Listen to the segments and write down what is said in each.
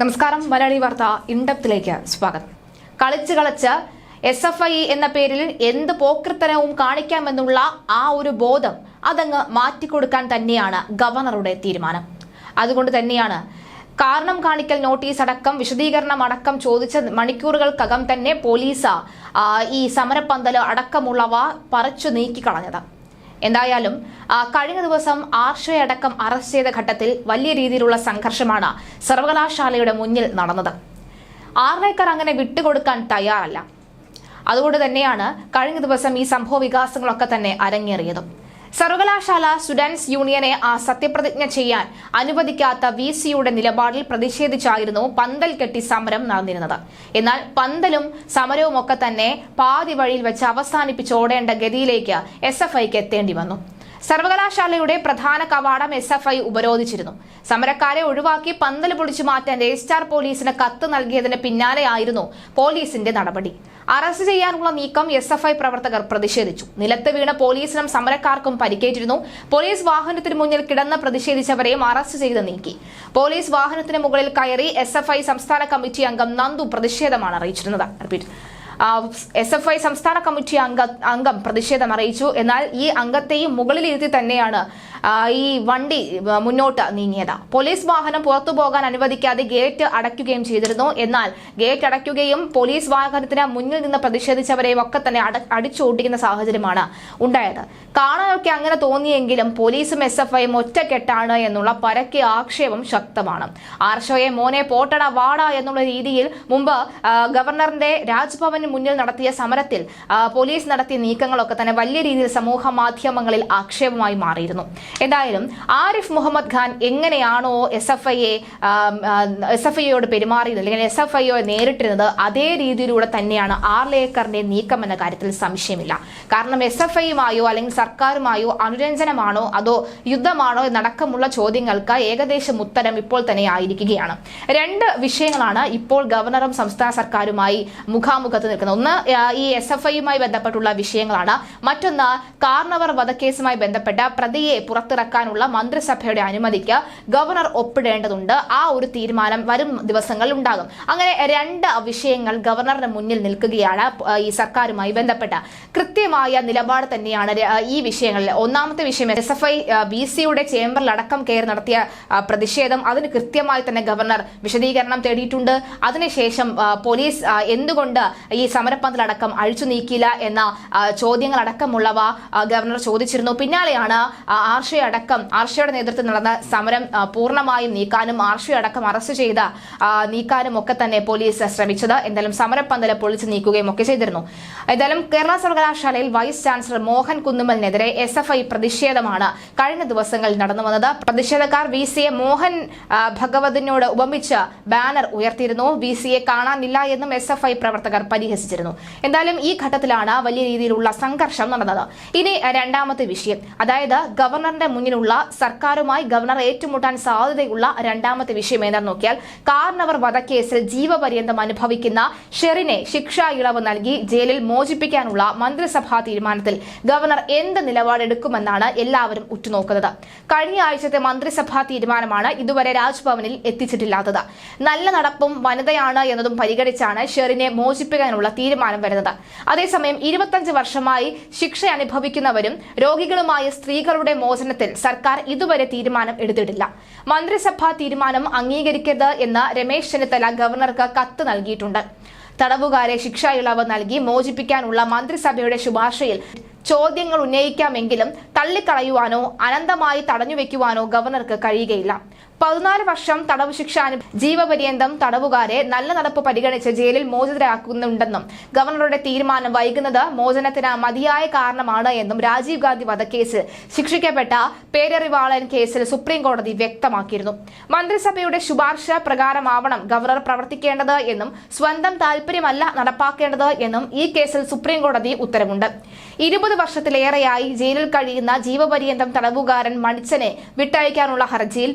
നമസ്കാരം മലയാളി വാർത്ത ഇൻഡപ്തിലേക്ക് സ്വാഗതം. കളിച്ച് കളിച്ച് എസ് എഫ് ഐ എന്ന പേരിൽ എന്ത് പോക്കൃത്തനവും കാണിക്കാമെന്നുള്ള ആ ഒരു ബോധം അതങ്ങ് മാറ്റിക്കൊടുക്കാൻ തന്നെയാണ് ഗവർണറുടെ തീരുമാനം. അതുകൊണ്ട് തന്നെയാണ് കാരണം കാണിക്കൽ നോട്ടീസ് അടക്കം വിശദീകരണം അടക്കം ചോദിച്ച മണിക്കൂറുകൾക്കകം തന്നെ പോലീസ് ഈ സമരപ്പന്തൽ അടക്കമുള്ളവ പറിച്ചു നീക്കിക്കളഞ്ഞത് എന്തായാലും കഴിഞ്ഞ ദിവസം ആർഷയടക്കം അറസ്റ്റ് ചെയ്ത ഘട്ടത്തിൽ വലിയ രീതിയിലുള്ള സംഘർഷമാണ് സർവകലാശാലയുടെ മുന്നിൽ നടന്നത്. ആർവേക്കർ അങ്ങനെ വിട്ടുകൊടുക്കാൻ തയ്യാറല്ല. അതുകൊണ്ട് തന്നെയാണ് കഴിഞ്ഞ ദിവസം ഈ സംഭവ വികാസങ്ങളൊക്കെ തന്നെ അരങ്ങേറിയതും. സർവകലാശാല സ്റ്റുഡൻസ് യൂണിയനെ ആ സത്യപ്രതിജ്ഞ ചെയ്യാൻ അനുവദിക്കാത്ത വി സിയുടെ നിലപാടിൽ പ്രതിഷേധിച്ചായിരുന്നു പന്തൽ കെട്ടി സമരം നടന്നിരുന്നത്. എന്നാൽ പന്തലും സമരവും ഒക്കെ തന്നെ പാതി വഴിയിൽ വെച്ച് അവസാനിപ്പിച്ചോടേണ്ട ഗതിയിലേക്ക് എസ് എഫ് ഐക്ക് എത്തേണ്ടി വന്നു. സർവകലാശാലയുടെ പ്രധാന കവാടം എസ് എഫ് ഐ ഉപരോധിച്ചിരുന്നു. സമരക്കാരെ ഒഴിവാക്കി പന്തൽ പൊളിച്ചു മാറ്റാൻ രജിസ്ട്രാർ പോലീസിന് കത്ത് നൽകിയതിന് പിന്നാലെയായിരുന്നു പോലീസിന്റെ നടപടി. അറസ്റ്റ് ചെയ്യാനുള്ള നീക്കം എസ് എഫ് ഐ പ്രവർത്തകർ പ്രതിഷേധിച്ചു. നിലത്ത് വീണ പോലീസിനും സമരക്കാർക്കും പരിക്കേറ്റിരുന്നു. പോലീസ് വാഹനത്തിന് മുന്നിൽ കിടന്ന് പ്രതിഷേധിച്ചവരെയും അറസ്റ്റ് ചെയ്ത് നീക്കി. പോലീസ് വാഹനത്തിന് മുകളിൽ കയറി എസ് എഫ് ഐ സംസ്ഥാന കമ്മിറ്റി അംഗം നന്ദു പ്രതിഷേധമാണ് അറിയിച്ചിരുന്നത്. എസ് എഫ് ഐ സംസ്ഥാന കമ്മിറ്റി അംഗ പ്രതിഷേധം അറിയിച്ചു. എന്നാൽ ഈ അംഗത്തെയും മുകളിലിരുത്തി തന്നെയാണ് ഈ വണ്ടി മുന്നോട്ട് നീങ്ങിയത്. പോലീസ് വാഹനം പുറത്തു പോകാൻ അനുവദിക്കാതെ ഗേറ്റ് അടയ്ക്കുകയും ചെയ്തിരുന്നു. എന്നാൽ ഗേറ്റ് അടയ്ക്കുകയും പോലീസ് വാഹനത്തിന് മുന്നിൽ നിന്ന് പ്രതിഷേധിച്ചവരെയും ഒക്കെ തന്നെ അട അടിച്ചോട്ടിക്കുന്ന സാഹചര്യമാണ് ഉണ്ടായത്. കാണാനൊക്കെ അങ്ങനെ തോന്നിയെങ്കിലും പോലീസും എസ് എഫ് ഐയും ഒറ്റക്കെട്ടാണ് എന്നുള്ള പരക്കെ ആക്ഷേപം ശക്തമാണ്. ആർഷോയെ മോനെ പോട്ടട വാട എന്നുള്ള രീതിയിൽ മുമ്പ് ഗവർണറിന്റെ രാജ്ഭവന് മുന്നിൽ നടത്തിയ സമരത്തിൽ പോലീസ് നടത്തിയ നീക്കങ്ങളൊക്കെ തന്നെ വലിയ രീതിയിൽ സമൂഹ മാധ്യമങ്ങളിൽ ആക്ഷേപമായി മാറിയിരുന്നു. എന്തായാലും ആരിഫ് മുഹമ്മദ് ഖാൻ എങ്ങനെയാണോ എസ് എഫ് ഐയെ എസ് എഫ് ഐയോട് പെരുമാറിയത് അല്ലെങ്കിൽ എസ് എഫ് ഐയോ നേരിട്ടിരുന്നത് അതേ രീതിയിലൂടെ തന്നെയാണ് ആർലേക്കറിന്റെ നീക്കം എന്ന കാര്യത്തിൽ സംശയമില്ല. കാരണം എസ് എഫ് ഐയുമായോ അല്ലെങ്കിൽ സർക്കാരുമായോ അനുരഞ്ജനമാണോ അതോ യുദ്ധമാണോ എന്നടക്കമുള്ള ചോദ്യങ്ങൾക്ക് ഏകദേശം ഉത്തരം ഇപ്പോൾ തന്നെ ആയിരിക്കുകയാണ്. രണ്ട് വിഷയങ്ങളാണ് ഇപ്പോൾ ഗവർണറും സംസ്ഥാന സർക്കാരുമായി മുഖാമുഖത്ത് നിൽക്കുന്നത്. ഒന്ന് ഈ എസ് എഫ് ഐയുമായി ബന്ധപ്പെട്ടുള്ള വിഷയങ്ങളാണ്. മറ്റൊന്ന് കാർണവർ വധക്കേസുമായി ബന്ധപ്പെട്ട പ്രതിയെ പുറത്തിറക്കാനുള്ള മന്ത്രിസഭയുടെ അനുമതിക്ക് ഗവർണർ ഒപ്പിടേണ്ടതുണ്ട്. ആ ഒരു തീരുമാനം വരും ദിവസങ്ങളിൽ ഉണ്ടാകും. അങ്ങനെ രണ്ട് വിഷയങ്ങൾ ഗവർണറുടെ മുന്നിൽ നിൽക്കുകയാണ് ഈ സർക്കാരുമായി ബന്ധപ്പെട്ട. കൃത്യമായ നിലപാട് തന്നെയാണ് ഈ വിഷയങ്ങളിൽ. ഒന്നാമത്തെ വിഷയം എസ് എഫ് ഐ ബി സിയുടെ ചേംബറിലടക്കം കയറി നടത്തിയ പ്രതിഷേധം. അതിന് കൃത്യമായി തന്നെ ഗവർണർ വിശദീകരണം തേടിയിട്ടുണ്ട്. അതിനുശേഷം പോലീസ് എന്തുകൊണ്ട് ഈ സമരപ്പന്തലടക്കം അഴിച്ചു നീക്കിയില്ല എന്ന ചോദ്യങ്ങളടക്കമുള്ളവ ഗവർണർ ചോദിച്ചിരുന്നു. പിന്നാലെയാണ് ആ, ആർഷയെ അടക്കം ആർഷയുടെ നേതൃത്വത്തിൽ നടന്ന സമരം പൂർണമായും നീക്കാനും ആർഷയടക്കം അറസ്റ്റ് ചെയ്ത നീക്കാനും ഒക്കെ തന്നെ പോലീസ് ശ്രമിച്ചത്. എന്തായാലും സമരപ്പന്തല പൊളിച്ചു നീക്കുകയും ഒക്കെ ചെയ്തിരുന്നു. എന്തായാലും കേരള സർവകലാശാലയിൽ വൈസ് ചാൻസലർ മോഹൻ കുന്നുമലിനെതിരെ എസ് എഫ് ഐ പ്രതിഷേധമാണ് കഴിഞ്ഞ ദിവസങ്ങളിൽ നടന്നു വന്നത്. പ്രതിഷേധക്കാർ വി സിയെ മോഹൻ ഭഗവതിനോട് ഉപമിച്ച് ബാനർ ഉയർത്തിയിരുന്നു. വി സിയെ കാണാനില്ല എന്നും എസ് എഫ് ഐ പ്രവർത്തകർ പരിഹസിച്ചിരുന്നു. എന്തായാലും ഈ ഘട്ടത്തിലാണ് വലിയ രീതിയിലുള്ള സംഘർഷം നടന്നത്. ഇനി രണ്ടാമത്തെ വിഷയം. അതായത് ഗവർണറിന്റെ മുന്നിലുള്ള സർക്കാരുമായി ഗവർണർ ഏറ്റുമുട്ടാൻ സാധ്യതയുള്ള രണ്ടാമത്തെ വിഷയം എന്താണെന്ന് നോക്കിയാൽ കാർണവർ വധക്കേസിൽ ജീവപര്യന്തം അനുഭവിക്കുന്ന ഷെറിനെ ശിക്ഷാ ഇളവ് നൽകി ജയിലിൽ മോചിപ്പിക്കാനുള്ള മന്ത്രിസഭാ തീരുമാനത്തിൽ ഗവർണർ എന്ത് നിലപാടെടുക്കുമെന്നാണ് എല്ലാവരും ഉറ്റുനോക്കുന്നത്. കഴിഞ്ഞ ആഴ്ചത്തെ മന്ത്രിസഭാ തീരുമാനമാണ് ഇതുവരെ രാജ്ഭവനിൽ എത്തിച്ചിട്ടില്ലാത്തത്. നല്ല നടപ്പും വനിതയാണ് എന്നതും പരിഗണിച്ചാണ് ഷെറിനെ മോചിപ്പിക്കാനുള്ള തീരുമാനം വരുന്നത്. അതേസമയം ഇരുപത്തഞ്ച് വർഷമായി ശിക്ഷ അനുഭവിക്കുന്നവരും രോഗികളുമായ സ്ത്രീകളുടെ മോചനത്തിൽ സർക്കാർ ഇതുവരെ തീരുമാനം എടുത്തിട്ടില്ല. മന്ത്രിസഭാ തീരുമാനം അംഗീകരിക്കരുത് എന്ന് രമേശ് ചെന്നിത്തല ഗവർണർക്ക് കത്ത് നൽകിയിട്ടുണ്ട്. തടവുകാരെ ശിക്ഷാ ഇളവ് നൽകി മോചിപ്പിക്കാനുള്ള മന്ത്രിസഭയുടെ ശുപാർശയിൽ ചോദ്യങ്ങൾ ഉന്നയിക്കാമെങ്കിലും തള്ളിക്കളയുവാനോ അനന്തമായി തടഞ്ഞുവെക്കുവാനോ ഗവർണർക്ക് കഴിയുകയില്ല. പതിനാല് വർഷം തടവ് ശിക്ഷ ജീവപര്യന്തം തടവുകാരെ നല്ല നടപ്പ് പരിഗണിച്ച് ജയിലിൽ മോചിതരാക്കുന്നുണ്ടെന്നും ഗവർണറുടെ തീരുമാനം വൈകുന്നത് മോചനത്തിന് മതിയായ കാരണമാണ് എന്നും രാജീവ് ഗാന്ധി വധക്കേസിൽ ശിക്ഷിക്കപ്പെട്ട പേരറിവാളൻ കേസിൽ സുപ്രീം കോടതി വ്യക്തമാക്കിയിരുന്നു. മന്ത്രിസഭയുടെ ശുപാർശ പ്രകാരമാവണം ഗവർണർ പ്രവർത്തിക്കേണ്ടത് എന്നും സ്വന്തം താൽപര്യമല്ല നടപ്പാക്കേണ്ടത് എന്നും ഈ കേസിൽ സുപ്രീം കോടതി ഉത്തരവുണ്ട്. ഇരുപത് വർഷത്തിലേറെയായി ജയിലിൽ കഴിയുന്ന ജീവപര്യന്തം തടവുകാരൻ മണിച്ചനെ വിട്ടയക്കാനുള്ള ഹർജിയിൽ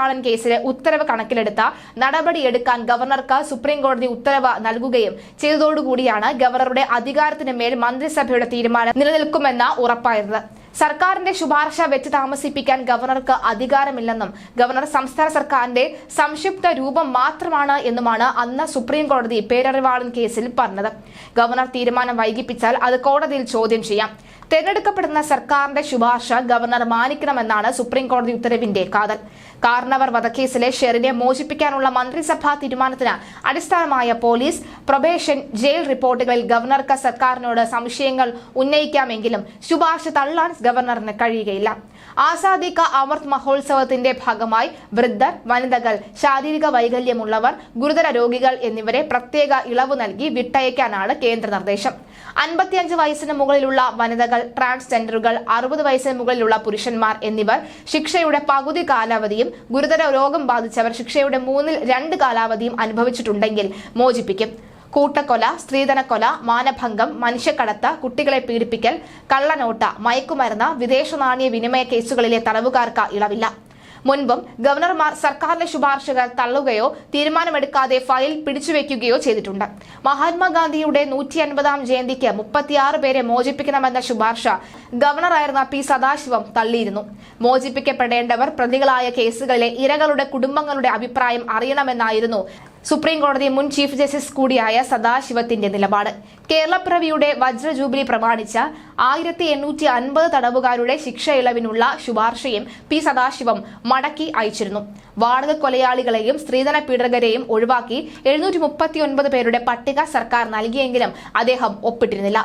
പേരറിവാളൻ കേസിലെ ഉത്തരവ് കണക്കിലെടുത്ത നടപടിയെടുക്കാൻ ഗവർണർക്ക് സുപ്രീംകോടതി ഉത്തരവ് നൽകുകയും ചെയ്തതോടുകൂടിയാണ് ഗവർണറുടെ അധികാരത്തിന് മേൽ മന്ത്രിസഭയുടെ തീരുമാനം നിലനിൽക്കുമെന്ന ഉറപ്പായിരുന്നത്. സർക്കാരിന്റെ ശുപാർശ വെച്ച് താമസിപ്പിക്കാൻ ഗവർണർക്ക് അധികാരമില്ലെന്നും ഗവർണർ സംസ്ഥാന സർക്കാരിന്റെ സംക്ഷിപ്ത രൂപം മാത്രമാണ് എന്നുമാണ് അന്ന് സുപ്രീം കോടതി പേരറിവാളൻ കേസിൽ പറഞ്ഞത്. ഗവർണർ തീരുമാനം വൈകിപ്പിച്ചാൽ അത് കോടതിയിൽ ചോദ്യം ചെയ്യാം. തെരഞ്ഞെടുക്കപ്പെടുന്ന സർക്കാരിന്റെ ശുപാർശ ഗവർണർ മാനിക്കണമെന്നാണ് സുപ്രീംകോടതി ഉത്തരവിന്റെ കാതൽ. കാർണവർ വധക്കേസിലെ ഷെറിനെ മോചിപ്പിക്കാനുള്ള മന്ത്രിസഭാ തീരുമാനത്തിന് അടിസ്ഥാനമായ പോലീസ് പ്രൊബേഷൻ ജയിൽ റിപ്പോർട്ടുകളിൽ ഗവർണർക്ക് സർക്കാരിനോട് സംശയങ്ങൾ ഉന്നയിക്കാമെങ്കിലും ശുപാർശ തള്ളാൻ ഗവർണറിന് കഴിയുകയില്ല. ആസാദി കാ അമൃത് മഹോത്സവത്തിന്റെ ഭാഗമായി വൃദ്ധർ വനിതകൾ ശാരീരിക വൈകല്യമുള്ളവർ ഗുരുതര രോഗികൾ എന്നിവരെ പ്രത്യേക ഇളവ് നൽകി വിട്ടയക്കാനാണ് കേന്ദ്ര നിർദ്ദേശം. അൻപത്തിയഞ്ച് വയസ്സിന് മുകളിലുള്ള വനിതകൾ ട്രാൻസ്ജെൻഡറുകൾ അറുപത് വയസ്സിന് മുകളിലുള്ള പുരുഷന്മാർ എന്നിവർ ശിക്ഷയുടെ പകുതി കാലാവധിയും ഗുരുതര രോഗം ബാധിച്ചവർ ശിക്ഷയുടെ മൂന്നിൽ രണ്ട് കാലാവധിയും അനുഭവിച്ചിട്ടുണ്ടെങ്കിൽ മോചിപ്പിക്കും. കൂട്ടക്കൊല സ്ത്രീധനക്കൊല മാനഭംഗം മനുഷ്യക്കടത്ത് കുട്ടികളെ പീഡിപ്പിക്കൽ കള്ളനോട്ട മയക്കുമരുന്ന് വിദേശ നാണയ വിനിമയ കേസുകളിലെ തടവുകാർക്ക് ഇളവില്ല. മുൻപും ഗവർണർമാർ സർക്കാരിലെ ശുപാർശകൾ തള്ളുകയോ തീരുമാനമെടുക്കാതെ ഫയൽ പിടിച്ചുവെക്കുകയോ ചെയ്തിട്ടുണ്ട്. മഹാത്മാഗാന്ധിയുടെ നൂറ്റി അൻപതാം ജയന്തിക്ക് മുപ്പത്തിയാറ് പേരെ മോചിപ്പിക്കണമെന്ന ശുപാർശ ഗവർണറായിരുന്ന പി സദാശിവം തള്ളിയിരുന്നു. മോചിപ്പിക്കപ്പെടേണ്ടവർ പ്രതികളായ കേസുകളിലെ ഇരകളുടെ കുടുംബങ്ങളുടെ അഭിപ്രായം അറിയണമെന്നായിരുന്നു സുപ്രീം കോടതി മുൻ ചീഫ് ജസ്റ്റിസ് കൂടിയായ സദാശിവത്തിന്റെ നിലപാട്. കേരളപ്പിറവിയുടെ വജ്രജൂബിലി പ്രമാണിച്ച ആയിരത്തി എണ്ണൂറ്റി അൻപത് തടവുകാരുടെ ശിക്ഷ ഇളവിനുള്ള ശുപാർശയും പി സദാശിവം മടക്കി അയച്ചിരുന്നു. വാടക കൊലയാളികളെയും സ്ത്രീധന പീഡകരെയും ഒഴിവാക്കി എഴുന്നൂറ്റി പേരുടെ പട്ടിക സർക്കാർ നൽകിയെങ്കിലും അദ്ദേഹം ഒപ്പിട്ടിരുന്നില്ല.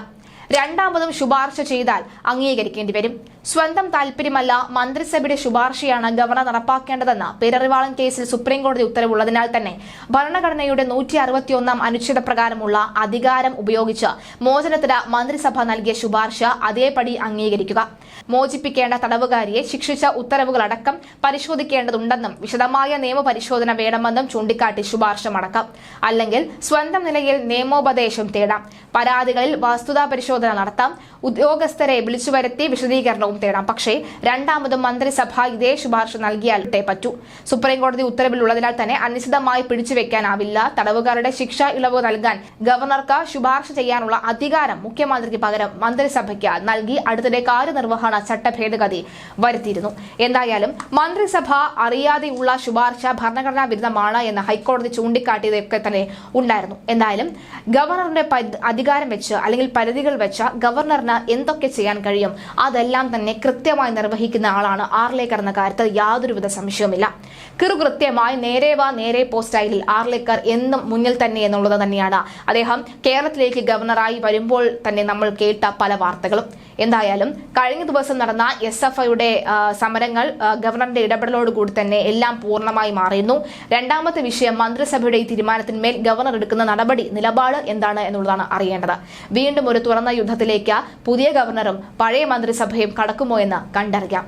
രണ്ടാമതും ശുപാർശ ചെയ്താൽ അംഗീകരിക്കേണ്ടി വരും. സ്വന്തം താൽപര്യമല്ല മന്ത്രിസഭയുടെ ശുപാർശയാണ് ഗവർണർ നടപ്പാക്കേണ്ടതെന്ന പേരറിവാളൻ കേസിൽ സുപ്രീംകോടതി ഉത്തരവുള്ളതിനാൽ തന്നെ ഭരണഘടനയുടെ നൂറ്റി അറുപത്തിയൊന്നാം അനുച്ഛേദ പ്രകാരമുള്ള അധികാരം ഉപയോഗിച്ച് മോചനത്തിന് മന്ത്രിസഭ നൽകിയ ശുപാർശ അതേപടി അംഗീകരിക്കുക. മോചിപ്പിക്കേണ്ട തടവുകാരിയെ ശിക്ഷിച്ച ഉത്തരവുകളടക്കം പരിശോധിക്കേണ്ടതുണ്ടെന്നും വിശദമായ നിയമപരിശോധന വേണമെന്നും ചൂണ്ടിക്കാട്ടി ശുപാർശ മടക്കാം അല്ലെങ്കിൽ സ്വന്തം നിലയിൽ നിയമോപദേശം തേടാം. പരാതികളിൽ വസ്തുതാ പരിശോധന നടത്താം. ഉദ്യോഗസ്ഥരെ വിളിച്ചു വരുത്തി വിശദീകരണവും തേടാം. പക്ഷേ രണ്ടാമതും മന്ത്രിസഭ ഇതേ ശുപാർശ നൽകിയാലേ പറ്റൂ. സുപ്രീംകോടതി ഉത്തരവിലുള്ളതിനാൽ തന്നെ അനിശ്ചിതമായി പിടിച്ചുവെക്കാനാവില്ല. തടവുകാരുടെ ശിക്ഷ ഇളവ് നൽകാൻ ഗവർണർക്ക് ശുപാർശ ചെയ്യാനുള്ള അധികാരം മുഖ്യമന്ത്രിക്ക് പകരം മന്ത്രിസഭയ്ക്ക് നൽകി അടുത്തിടെ കാര്യനിർവഹണ ചട്ട ഭേദഗതി വരുത്തിയിരുന്നു. എന്തായാലും മന്ത്രിസഭ അറിയാതെയുള്ള ശുപാർശ ഭരണഘടനാ വിരുദ്ധമാണ് എന്ന് ഹൈക്കോടതി ചൂണ്ടിക്കാട്ടിയതൊക്കെ തന്നെ ഉണ്ടായിരുന്നു. എന്തായാലും ഗവർണറുടെ അധികാരം വെച്ച് അല്ലെങ്കിൽ പരിധികൾ വെച്ച ഗവർണറിന് എന്തൊക്കെ ചെയ്യാൻ കഴിയും? അതെല്ലാം തന്നെ കൃത്യമായി നിർവഹിക്കുന്ന ആളാണ് ആർലേക്കർ എന്ന കാര്യത്തിൽ യാതൊരുവിധ സംശയവുമില്ല. കൃത്യമായി നേരെ വാ നേരെ പോസ്റ്റായിൽ ആർലേക്കർ എന്നും മുന്നിൽ തന്നെ എന്നുള്ളത് തന്നെയാണ്. അദ്ദേഹം കേരളത്തിലേക്ക് ഗവർണറായി വരുമ്പോൾ തന്നെ നമ്മൾ കേട്ട പല വാർത്തകളും. എന്തായാലും കഴിഞ്ഞ ദിവസം നടന്ന എസ് എഫ് ഐയുടെ സമരങ്ങൾ ഗവർണറുടെ ഇടപെടലോടുകൂടി തന്നെ എല്ലാം പൂർണമായി മാറിയിരുന്നു. രണ്ടാമത്തെ വിഷയം മന്ത്രിസഭയുടെ ഈ തീരുമാനത്തിന്മേൽ ഗവർണർ എടുക്കുന്ന നടപടി നിലപാട് എന്താണ് എന്നുള്ളതാണ് അറിയേണ്ടത്. വീണ്ടും ഒരു തുറന്ന യുദ്ധത്തിലേക്ക് പുതിയ ഗവർണറും പഴയ മന്ത്രിസഭയും കടക്കുമോ എന്ന് കണ്ടറിയാം.